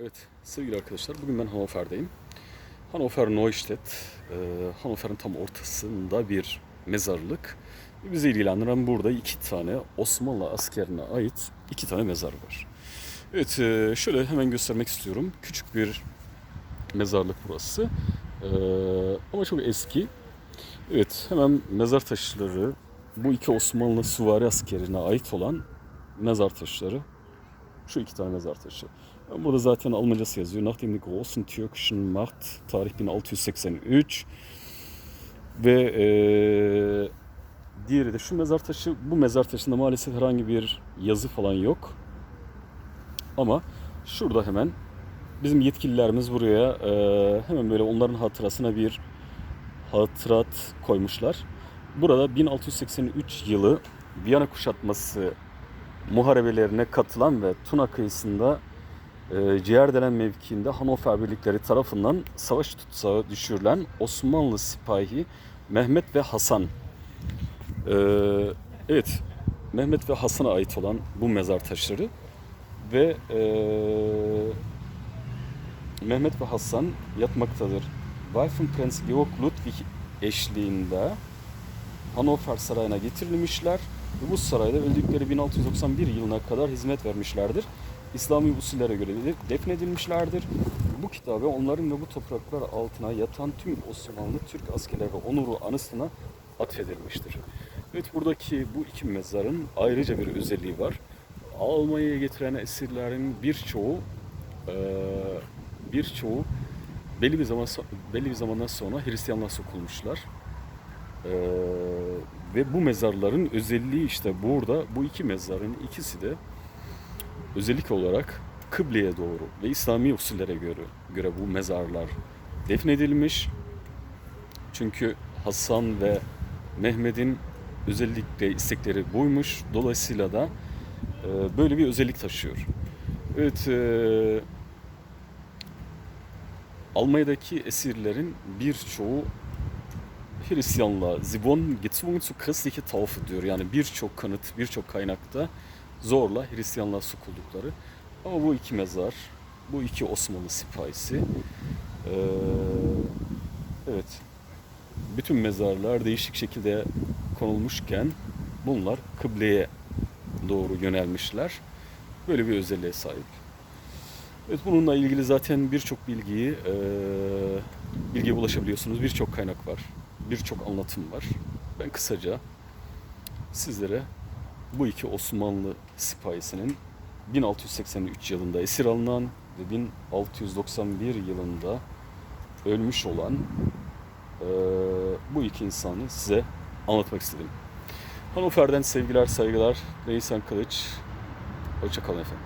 Evet sevgili arkadaşlar bugün ben Hannover'dayım. Hannover Neustadt, e, Hannover'ın tam ortasında bir mezarlık. Bizi ilgilendiren burada iki tane Osmanlı askerine ait iki tane mezar var. Evet e, şöyle hemen göstermek istiyorum. Küçük bir mezarlık burası. E, ama çok eski. Evet hemen mezar taşları bu iki Osmanlı süvari askerine ait olan mezar taşları. Şu iki tane mezar taşı. Burada zaten Almancası yazıyor. Nach dem großen türkischen Macht, tarih 1683. Ve eee diğeri de şu mezar taşı. Bu mezar taşında maalesef herhangi bir yazı falan yok. Ama şurada hemen bizim yetkililerimiz buraya eee, hemen böyle onların hatırasına bir hatırat koymuşlar. Burada 1683 yılı Viyana kuşatması muharebelerine katılan ve Tuna kıyısında e, Ciğerdelen mevkiinde Hanover birlikleri tarafından savaş tutsağı düşürülen Osmanlı sipahi Mehmet ve Hasan. E, evet, Mehmet ve Hasan'a ait olan bu mezar taşları ve e, Mehmet ve Hasan yatmaktadır. Waffenprens Georg Ludwig eşliğinde Hannover Sarayı'na getirilmişler ve bu sarayda öldükleri 1691 yılına kadar hizmet vermişlerdir. İslami usullere göre de defnedilmişlerdir. Bu kitabı onların ve bu topraklar altına yatan tüm Osmanlı Türk askerleri onuru anısına atfedilmiştir. Evet buradaki bu iki mezarın ayrıca bir özelliği var. Almanya'ya getiren esirlerin birçoğu eee, birçoğu belli bir zaman belli bir zamandan sonra Hristiyanlığa sokulmuşlar. Ee, ve bu mezarların özelliği işte burada bu iki mezarın ikisi de özellik olarak kıbleye doğru ve İslami usullere göre göre bu mezarlar defnedilmiş. Çünkü Hasan ve Mehmet'in özellikle istekleri buymuş. Dolayısıyla da e, böyle bir özellik taşıyor. Evet, e, Almanya'daki esirlerin birçoğu Hristiyanlığa sie wurden gezwungen zu christliche Taufe diyor. Yani birçok kanıt, birçok kaynakta zorla Hristiyanlığa sokuldukları. Ama bu iki mezar, bu iki Osmanlı sipahisi, eee, evet, bütün mezarlar değişik şekilde konulmuşken bunlar kıbleye doğru yönelmişler. Böyle bir özelliğe sahip. Evet bununla ilgili zaten birçok bilgiyi eee bilgiye ulaşabiliyorsunuz. Birçok kaynak var. Birçok anlatım var. Ben kısaca sizlere bu iki Osmanlı sipahisinin 1683 yılında esir alınan ve 1691 yılında ölmüş olan eee, bu iki insanı size anlatmak istedim. Hannover'den sevgiler, saygılar. Reisan Kılıç. Hoşçakalın efendim.